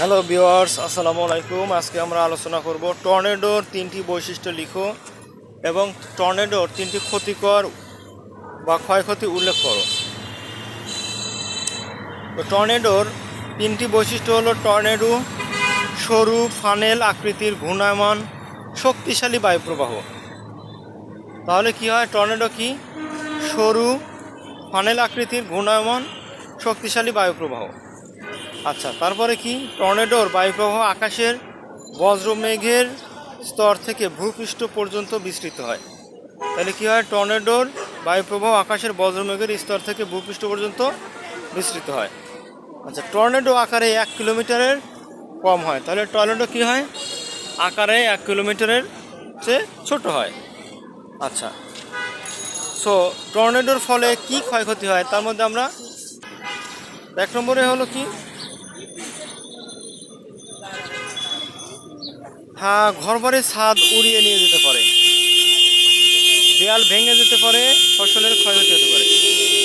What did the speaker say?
Hello viewers আসসালামু আলাইকুম। আজকে আমরা আলোচনা করব টর্নেডোর তিনটি বৈশিষ্ট্য লিখো এবং টর্নেডোর তিনটি ক্ষতিকর বা ক্ষয়ক্ষতি উল্লেখ করো। টর্নেডোর তিনটি বৈশিষ্ট্য হলো টর্নেডো, সরু ফানেল আকৃতির ঘূর্ণায়মান, শক্তিশালী বায়ুপ্রবাহ। তাহলে কি হয়? টর্নেডো কি? সরু ফানেল আকৃতির ঘূর্ণায়মান, শক্তিশালী বায়ুপ্রবাহ। আচ্ছা তারপরে কি? টর্নেডোর বায়ুপ্রবাহ আকাশের বজ্র মেঘের স্তর থেকে ভূপৃষ্ঠ পর্যন্ত বিস্তৃত হয়। তাহলে কী হয়? টর্নেডোর বায়ুপ্রবাহ আকাশের বজ্র মেঘের স্তর থেকে ভূপৃষ্ঠ পর্যন্ত বিস্তৃত হয়। আচ্ছা টর্নেডো আকারে এক কিলোমিটারের কম হয়। তাহলে টর্নেডো কি হয়? আকারে এক কিলোমিটারের চেয়ে ছোট হয়। আচ্ছা সো টর্নেডোর ফলে কি ক্ষয়ক্ষতি হয়? তার মধ্যে আমরা এক নম্বরে হলো কি? ঘরবাড়ির ছাদ উড়িয়ে নিয়ে যেতে পারে। দেয়াল ভেঙে যেতে পারে।